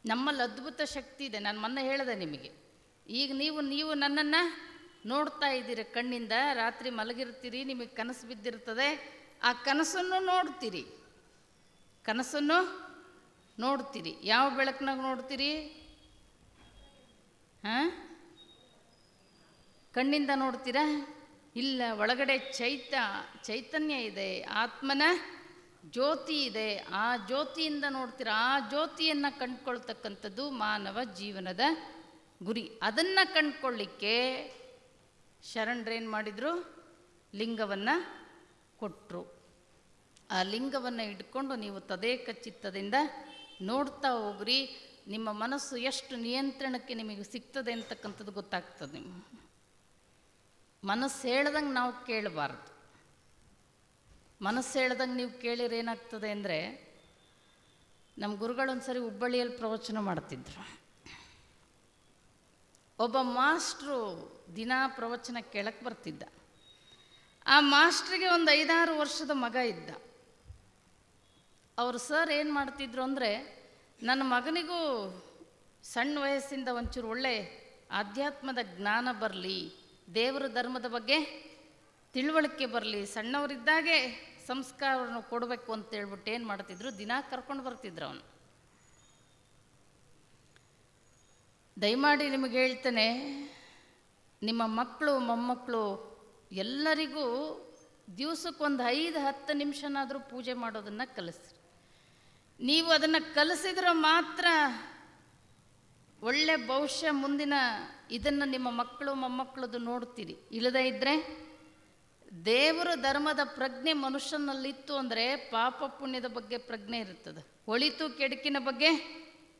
ನಮ್ಮಲ್ಲಿ ಅದ್ಭುತ ಶಕ್ತಿ ಇದೆ. ನಾನು ಮೊನ್ನೆ ಹೇಳಿದೆ ನಿಮಗೆ. ಈಗ ನೀವು ನೀವು ನನ್ನನ್ನು ನೋಡ್ತಾ ಇದ್ದೀರಿ, ಕಣ್ಣಿಂದ ರಾತ್ರಿ ಮಲಗಿರ್ತೀರಿ, ನಿಮಗೆ ಕನಸು ಬಿದ್ದಿರ್ತದೆ ಆ ಕನಸನ್ನು ನೋಡ್ತೀರಿ. ಕನಸನ್ನು ನೋಡ್ತೀರಿ. ಯಾವ ಬೆಳಕಿನಾಗ ನೋಡ್ತೀರಿ? ಹಾಂ? ಕಣ್ಣಿಂದ ನೋಡ್ತೀರಾ? ಇಲ್ಲ, ಒಳಗಡೆ ಚೈತ, ಚೈತನ್ಯ ಇದೆ, ಆತ್ಮನ ಜ್ಯೋತಿ ಇದೆ. ಆ ಜ್ಯೋತಿಯಿಂದ ನೋಡ್ತೀರಾ? ಆ ಜ್ಯೋತಿಯನ್ನು ಕಂಡ್ಕೊಳ್ತಕ್ಕಂಥದ್ದು ಮಾನವ ಜೀವನದ ಗುರಿ ಅದನ್ನು ಕಂಡ್ಕೊಳ್ಳಿಕ್ಕೆ ಶರಣರೇನು ಮಾಡಿದರು? ಲಿಂಗವನ್ನು ಕೊಟ್ಟರು ಆ ಲಿಂಗವನ್ನು ಇಟ್ಕೊಂಡು ನೀವು ತದೇಕ ಚಿತ್ತದಿಂದ ನೋಡ್ತಾ ಹೋಗ್ರಿ. ನಿಮ್ಮ ಮನಸ್ಸು ಎಷ್ಟು ನಿಯಂತ್ರಣಕ್ಕೆ ನಿಮಗೆ ಸಿಗ್ತದೆ ಅಂತಕ್ಕಂಥದ್ದು ಗೊತ್ತಾಗ್ತದೆ ನಿಮ್ಮ ಮನಸ್ಸು ಹೇಳ್ದಂಗೆ ನಾವು ಕೇಳಬಾರ್ದು. ಮನಸ್ಸು ಹೇಳ್ದಂಗೆ ನೀವು ಕೇಳಿರೇನಾಗ್ತದೆ ಅಂದರೆ, ನಮ್ಮ ಗುರುಗಳೊಂದು ಸರಿ ಹುಬ್ಬಳ್ಳಿಯಲ್ಲಿ ಪ್ರವಚನ ಮಾಡ್ತಿದ್ರು. ಒಬ್ಬ ಮಾಸ್ಟ್ರು ದಿನಾ ಪ್ರವಚನ ಕೇಳಕ್ಕೆ ಬರ್ತಿದ್ದ. ಆ ಮಾಸ್ಟ್ರಿಗೆ ಒಂದು ಐದಾರು ವರ್ಷದ ಮಗ ಇದ್ದ. ಅವರು ಸರ್ ಏನು ಮಾಡ್ತಿದ್ರು ಅಂದರೆ, ನನ್ನ ಮಗನಿಗೂ ಸಣ್ಣ ವಯಸ್ಸಿಂದ ಒಂಚೂರು ಒಳ್ಳೆ ಆಧ್ಯಾತ್ಮದ ಜ್ಞಾನ ಬರಲಿ, ದೇವರ ಧರ್ಮದ ಬಗ್ಗೆ ತಿಳುವಳಿಕೆ ಬರಲಿ, ಸಣ್ಣವರಿದ್ದಾಗೆ ಸಂಸ್ಕಾರವನ್ನು ಕೊಡಬೇಕು ಅಂತ ಹೇಳ್ಬಿಟ್ಟು ಏನು ಮಾಡ್ತಿದ್ರು, ದಿನ ಕರ್ಕೊಂಡು ಬರ್ತಿದ್ರು ಅವನು. ದಯಮಾಡಿ ನಿಮಗೆ ಹೇಳ್ತೇನೆ, ನಿಮ್ಮ ಮಕ್ಕಳು, ಮೊಮ್ಮಕ್ಕಳು ಎಲ್ಲರಿಗೂ ದಿವಸಕ್ಕೊಂದು ಐದು, ಹತ್ತು ನಿಮಿಷನಾದರೂ ಪೂಜೆ ಮಾಡೋದನ್ನು ಕಲಿಸ್ರಿ. ನೀವು ಅದನ್ನು ಕಲಿಸಿದ್ರೆ ಮಾತ್ರ ಒಳ್ಳೆ ಭವಿಷ್ಯ ಮುಂದಿನ ಇದನ್ನು ನಿಮ್ಮ ಮಕ್ಕಳು, ಮೊಮ್ಮಕ್ಕಳದು ನೋಡ್ತೀರಿ. ಇಲ್ಲದೇ ಇದ್ದರೆ ದೇವರು ಧರ್ಮದ ಪ್ರಜ್ಞೆ ಮನುಷ್ಯನಲ್ಲಿತ್ತು ಅಂದರೆ ಪಾಪ ಪುಣ್ಯದ ಬಗ್ಗೆ ಪ್ರಜ್ಞೆ ಇರುತ್ತದೆ. ಒಳಿತು ಕೆಡುಕಿನ ಬಗ್ಗೆ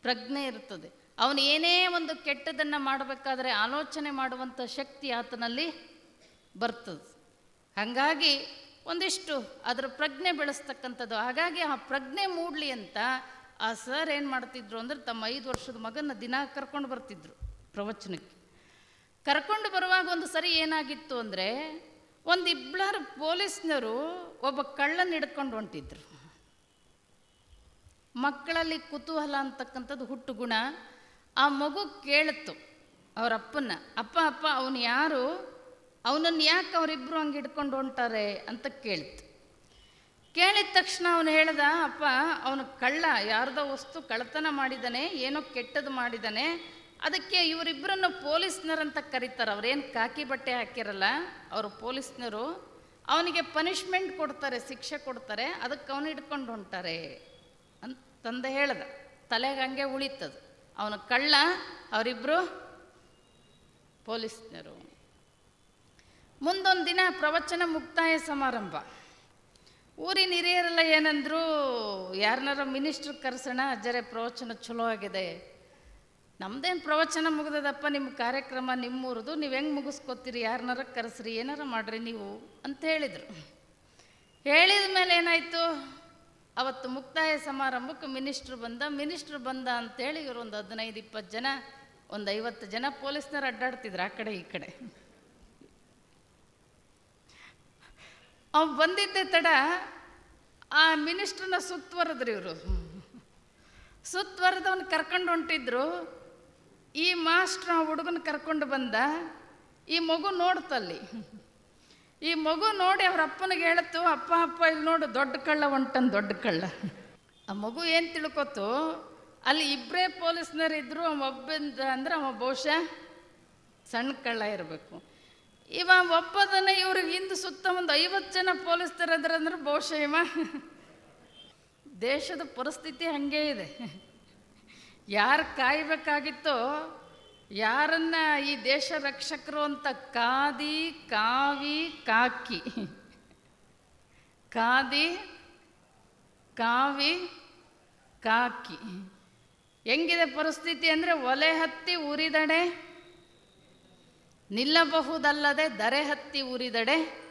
ಪ್ರಜ್ಞೆ ಇರ್ತದೆ ಅವನು ಏನೇ ಒಂದು ಕೆಟ್ಟದನ್ನು ಮಾಡಬೇಕಾದ್ರೆ ಆಲೋಚನೆ ಮಾಡುವಂಥ ಶಕ್ತಿ ಆತನಲ್ಲಿ ಬರ್ತದೆ. ಹಾಗಾಗಿ ಒಂದಿಷ್ಟು ಅದರ ಪ್ರಜ್ಞೆ ಬೆಳೆಸ್ತಕ್ಕಂಥದ್ದು. ಹಾಗಾಗಿ ಆ ಪ್ರಜ್ಞೆ ಮೂಡಲಿ ಅಂತ ಆ ಸರ್ ಏನು ಮಾಡ್ತಿದ್ರು ಅಂದ್ರೆ ತಮ್ಮ ಐದು ವರ್ಷದ ಮಗನ ದಿನ ಕರ್ಕೊಂಡು ಬರ್ತಿದ್ರು ಪ್ರವಚನಕ್ಕೆ. ಕರ್ಕೊಂಡು ಬರುವಾಗ ಒಂದು ಸರಿ ಏನಾಗಿತ್ತು ಅಂದರೆ ಒಂದು ಇಬ್ಬರು ಪೊಲೀಸ್ನವರು ಒಬ್ಬ ಕಳ್ಳನ್ನು ಹಿಡ್ಕೊಂಡು ಹೊಂಟಿದ್ರು. ಮಕ್ಕಳಲ್ಲಿ ಕುತೂಹಲ ಅಂತಕ್ಕಂಥದ್ದು ಹುಟ್ಟು ಗುಣ ಆ ಮಗು ಕೇಳಿತು ಅವರಪ್ಪನ ಅಪ್ಪ ಅಪ್ಪ, ಅವನು ಯಾರು? ಅವನನ್ನು ಯಾಕೆ ಅವರಿಬ್ಬರು ಹಂಗೆ ಹಿಡ್ಕೊಂಡು ಹೊಂಟಾರೆ? ಅಂತ ಕೇಳಿತು ಕೇಳಿದ ತಕ್ಷಣ ಅವನು ಹೇಳ್ದ, ಅಪ್ಪ, ಅವನು ಕಳ್ಳ, ಯಾರ್ದೋ ವಸ್ತು ಕಳ್ಳತನ ಮಾಡಿದ್ದಾನೆ ಏನೋ ಕೆಟ್ಟದ್ದು ಮಾಡಿದ್ದಾನೆ ಅದಕ್ಕೆ ಇವರಿಬ್ಬರನ್ನು ಪೊಲೀಸ್ನರಂತ ಕರೀತಾರೆ, ಅವ್ರೇನು ಕಾಕಿ ಬಟ್ಟೆ ಹಾಕಿರಲ್ಲ, ಅವರು ಪೊಲೀಸ್ನರು ಅವನಿಗೆ ಪನಿಷ್ಮೆಂಟ್ ಕೊಡ್ತಾರೆ, ಶಿಕ್ಷೆ ಕೊಡ್ತಾರೆ, ಅದಕ್ಕೆ ಅವನು ಹಿಡ್ಕೊಂಡು ಹೊಂಟಾರೆ. ಅಂತ ತಂದೆ ಹೇಳ್ದ. ತಲೆಗೆ ಹಂಗೆ ಉಳಿತದು. ಅವನು ಕಳ್ಳ ಅವರಿಬ್ಬರು ಪೊಲೀಸ್ನರು. ಮುಂದೊಂದು ದಿನ ಪ್ರವಚನ ಮುಕ್ತಾಯ ಸಮಾರಂಭ. ಊರಿನ ಹಿರಿಯರೆಲ್ಲ ಏನಂದ್ರು ಯಾರನ್ನಾರ ಮಿನಿಸ್ಟ್ರ್ ಕರೆಸೋಣ, ಅಜ್ಜರೆ ಪ್ರವಚನ ಚಲೋ ಆಗಿದೆ. ನಮ್ದೇನು ಪ್ರವಚನ ಮುಗಿದದಪ್ಪ ನಿಮ್ಮ ಕಾರ್ಯಕ್ರಮ ನಿಮ್ಮೂರದು, ನೀವು ಹೆಂಗೆ ಮುಗಿಸ್ಕೊತೀರಿ ಯಾರನ್ನಾರ ಕರೆಸ್ರಿ, ಏನಾರ ಮಾಡ್ರಿ ನೀವು, ಅಂತ ಹೇಳಿದರು. ಹೇಳಿದ ಮೇಲೆ ಏನಾಯಿತು? ಅವತ್ತು ಮುಕ್ತಾಯ ಸಮಾರಂಭಕ್ಕೆ ಮಿನಿಸ್ಟ್ರು ಬಂದ ಮಿನಿಸ್ಟ್ರು ಬಂದ ಅಂತೇಳಿ ಇವರು ಒಂದು ಹದಿನೈದು, ಇಪ್ಪತ್ತು ಜನ, ಒಂದು ಐವತ್ತು ಜನ ಪೊಲೀಸ್ನವ್ರು ಅಡ್ಡಾಡ್ತಿದ್ರು ಆ ಕಡೆ, ಈ ಕಡೆ. ಅವ ಬಂದಿದ್ದೆ ತಡ ಆ ಮಿನಿಸ್ಟ್ರನ್ನ ಸುತ್ತುವರೆದ್ರಿ ಇವರು. ಸುತ್ತುವರೆದವನು ಕರ್ಕೊಂಡು ಹೊಂಟಿದ್ರು. ಈ ಮಾಸ್ಟ್ರು ಆ ಹುಡುಗನ ಕರ್ಕೊಂಡು ಬಂದ, ಈ ಮಗು ನೋಡ್ತಲ್ಲಿ. ಈ ಮಗು ನೋಡಿ ಅವ್ರ ಅಪ್ಪನಿಗೆ ಹೇಳತ್ತು ಅಪ್ಪ ಅಪ್ಪ, ಇಲ್ಲಿ ನೋಡು, ದೊಡ್ಡ ಕಳ್ಳ ಹೊಂಟನ್ ದೊಡ್ಡ ಕಳ್ಳ. ಆ ಮಗು ಏನು ತಿಳ್ಕೊತು? ಅಲ್ಲಿ ಇಬ್ಬರೇ ಪೊಲೀಸ್ನರು ಅವ ಒಬ್ಬಂದ ಅಂದ್ರೆ ಅವ ಬಹುಶಃ ಸಣ್ಣ ಕಳ್ಳ ಇರಬೇಕು. ಇವ ಒಬ್ಬದನ್ನ ಇವ್ರಿಗೆ ಹಿಂದೆ ಸುತ್ತ ಒಂದು ಐವತ್ತು ಜನ ಪೊಲೀಸ್ನರು ಅಂದ್ರೆ ಬಹುಶಃ ಇವ ದೇಶದ ಪರಿಸ್ಥಿತಿ ಹಾಗೇ ಇದೆ. ಯಾರು ಕಾಯಬೇಕಾಗಿತ್ತೋ ಯಾರನ್ನ ಈ ದೇಶ ರಕ್ಷಕರು ಅಂತ ಕಾದಿ, ಕಾವಿ, ಕಾಕಿ. ಕಾದಿ, ಕಾವಿ, ಕಾಕಿ. ಹೆಂಗಿದೆ ಪರಿಸ್ಥಿತಿ ಅಂದರೆ ಒಲೆ ಹತ್ತಿ ಉರಿದಡೆ ನಿಲ್ಲಬಹುದಲ್ಲದೆ ದರೆ ಹತ್ತಿ ಉರಿದಡೆ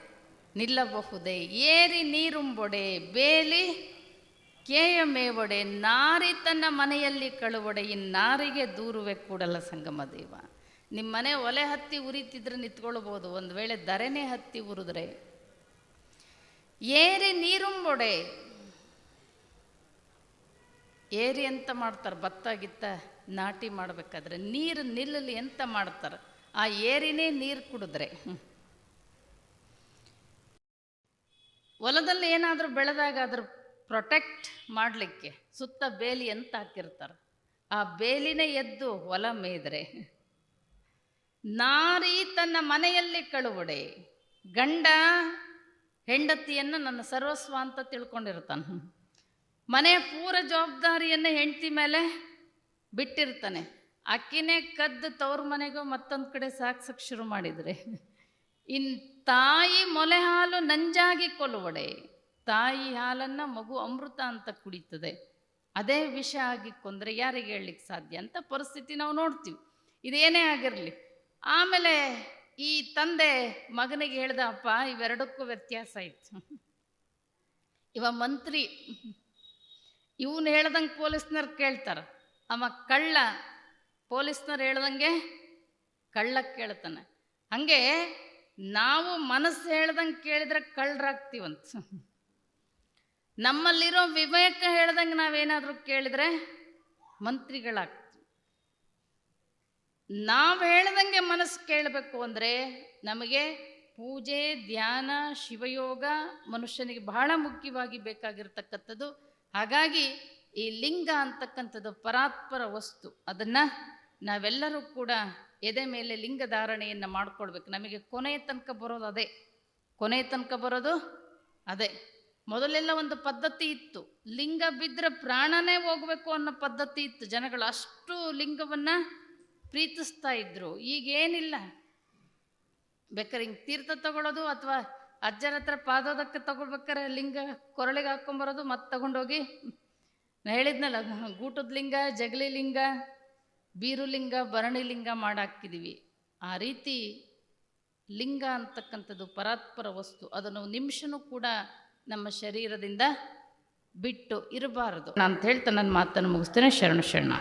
ನಿಲ್ಲಬಹುದೇ. ಏರಿ ನೀರುಂಬೊಡೆ, ಬೇಲಿ ಕೇಯ ಮೇವೊಡೆ, ನಾರಿ ತನ್ನ ಮನೆಯಲ್ಲಿ ಕಳುವೊಡೆ ಇನ್ನಾರಿಗೆ ದೂರುವೆ ಕೂಡಲ ಸಂಗಮ ದೇವ. ನಿಮ್ಮ ಮನೆ ಒಲೆ ಹತ್ತಿ ಉರಿತಿದ್ರೆ ನಿಂತ್ಕೊಳ್ಬೋದು, ಒಂದು ವೇಳೆ ಧರೆನೇ ಹತ್ತಿ ಉರಿದ್ರೆ. ಏರಿ ನೀರುಂಬೊಡೆ ಏರಿ ಅಂತ ಮಾಡ್ತಾರೆ ಭತ್ತ ಗಿತ್ತ ನಾಟಿ ಮಾಡಬೇಕಾದ್ರೆ ನೀರು ನಿಲ್ಲಲಿ ಅಂತ ಮಾಡ್ತಾರೆ, ಆ ಏರಿನೇ ನೀರು ಕುಡಿದ್ರೆ. ಹೊಲದಲ್ಲಿ ಏನಾದರೂ ಬೆಳೆದಾಗ ಅದ್ರ ಪ್ರೊಟೆಕ್ಟ್ ಮಾಡಲಿಕ್ಕೆ ಸುತ್ತ ಬೇಲಿ ಅಂತ ಹಾಕಿರ್ತಾರೆ? ಆ ಬೇಲಿನೇ ಎದ್ದು ಹೊಲ ಮೇದ್ರೆ ನಾರಿ ತನ್ನ ಮನೆಯಲ್ಲಿ ಕಳುವಡೆ. ಗಂಡ ಹೆಂಡತಿಯನ್ನು ನನ್ನ ಸರ್ವಸ್ವ ಅಂತ ತಿಳ್ಕೊಂಡಿರ್ತಾನೆ. ಮನೆಯ ಪೂರ ಜವಾಬ್ದಾರಿಯನ್ನು ಹೆಂಡತಿ ಮೇಲೆ ಬಿಟ್ಟಿರ್ತಾನೆ. ಅಕ್ಕಿನೇ ಕದ್ದು ತವ್ರ ಮನೆಗೂ ಮತ್ತೊಂದು ಕಡೆ ಸಾಕ್ಸಕ್ಕೆ ಶುರು ಮಾಡಿದರೆ. ಇನ್ ತಾಯಿ ಮೊಲೆ ಹಾಲು ನಂಜಾಗಿ ಕೊಲುವಡೆ. ತಾಯಿ ಹಾಲನ್ನು ಮಗು ಅಮೃತ ಅಂತ ಕುಡಿತದೆ. ಅದೇ ವಿಷ ಆಗಿ ಕೊಂದರೆ ಯಾರಿಗೆ ಹೇಳಲಿಕ್ಕೆ ಸಾಧ್ಯ ಅಂತ ಪರಿಸ್ಥಿತಿ ನಾವು ನೋಡ್ತೀವಿ. ಇದೇನೇ ಆಗಿರಲಿ. ಆಮೇಲೆ ಈ ತಂದೆ ಮಗನಿಗೆ ಹೇಳ್ದ, ಅಪ್ಪ, ಇವೆರಡಕ್ಕೂ ವ್ಯತ್ಯಾಸ ಇತ್ತು. ಇವ ಮಂತ್ರಿ. ಇವನು ಹೇಳ್ದಂಗೆ ಪೊಲೀಸ್ನವ್ರು ಕೇಳ್ತಾರ. ಅವ ಕಳ್ಳ. ಪೊಲೀಸ್ನವ್ರು ಹೇಳ್ದಂಗೆ ಕಳ್ಳ ಕೇಳ್ತಾನೆ. ಹಾಗೆ ನಾವು ಮನಸ್ಸು ಹೇಳ್ದಂಗೆ ಕೇಳಿದ್ರೆ ಕಳ್ಳರಾಗ್ತೀವಂತ ನಮ್ಮಲ್ಲಿರೋ ವಿವೇಕ ಹೇಳ್ದಂಗೆ ನಾವೇನಾದರೂ ಕೇಳಿದ್ರೆ ಮಂತ್ರಿಗಳಾಗ್ತೀವಿ. ನಾವು ಹೇಳ್ದಂಗೆ ಮನಸ್ಸು ಕೇಳಬೇಕು ಅಂದರೆ ನಮಗೆ ಪೂಜೆ, ಧ್ಯಾನ, ಶಿವಯೋಗ ಮನುಷ್ಯನಿಗೆ ಬಹಳ ಮುಖ್ಯವಾಗಿ ಬೇಕಾಗಿರ್ತಕ್ಕಂಥದ್ದು. ಹಾಗಾಗಿ ಈ ಲಿಂಗ ಅಂತಕ್ಕಂಥದ್ದು ಪರಾತ್ಪರ ವಸ್ತು. ಅದನ್ನು ನಾವೆಲ್ಲರೂ ಕೂಡ ಎದೆ ಮೇಲೆ ಲಿಂಗ ಧಾರಣೆಯನ್ನು ಮಾಡ್ಕೊಳ್ಬೇಕು. ನಮಗೆ ಕೊನೆಯ ತನಕ ಬರೋದು ಅದೇ. ಕೊನೆಯ ತನಕ ಬರೋದು ಅದೇ. ಮೊದಲೆಲ್ಲ ಒಂದು ಪದ್ಧತಿ ಇತ್ತು. ಲಿಂಗ ಬಿದ್ದರೆ ಪ್ರಾಣನೇ ಹೋಗಬೇಕು ಅನ್ನೋ ಪದ್ಧತಿ ಇತ್ತು. ಜನಗಳು ಅಷ್ಟು ಲಿಂಗವನ್ನು ಪ್ರೀತಿಸ್ತಾ ಇದ್ರು. ಈಗೇನಿಲ್ಲ. ಬೇಕಾದ್ರೆ ಹಿಂಗೆ ತೀರ್ಥ ತಗೊಳ್ಳೋದು ಅಥವಾ ಅಜ್ಜರ ಹತ್ರ ಪಾದೋದಕ್ಕೆ ತಗೊಳ್ಬೇಕಾರೆ ಲಿಂಗ ಕೊರಳಿಗೆ ಹಾಕ್ಕೊಂಬರೋದು ಮತ್ತೆ ತಗೊಂಡೋಗಿ ನಾ ಹೇಳಿದ್ನಲ್ಲ, ಗೂಟದ ಲಿಂಗ, ಜಗಲಿ ಲಿಂಗ ಬೀರುಲಿಂಗ ಭರಣಿ ಲಿಂಗ ಮಾಡಾಕಿದೀವಿ ಆ ರೀತಿ ಲಿಂಗ ಅಂತಕ್ಕಂಥದ್ದು ಪರಾತ್ಪರ ವಸ್ತು. ಅದನ್ನು ನಿಮಿಷನೂ ಕೂಡ ನಮ್ಮ ಶರೀರದಿಂದ ಬಿಟ್ಟು ಇರಬಾರದು. ನಾನು ಹೇಳ್ತಾ ನನ್ನ ಮಾತನ್ನು ಮುಗಿಸ್ತೇನೆ. ಶರಣ ಶರಣ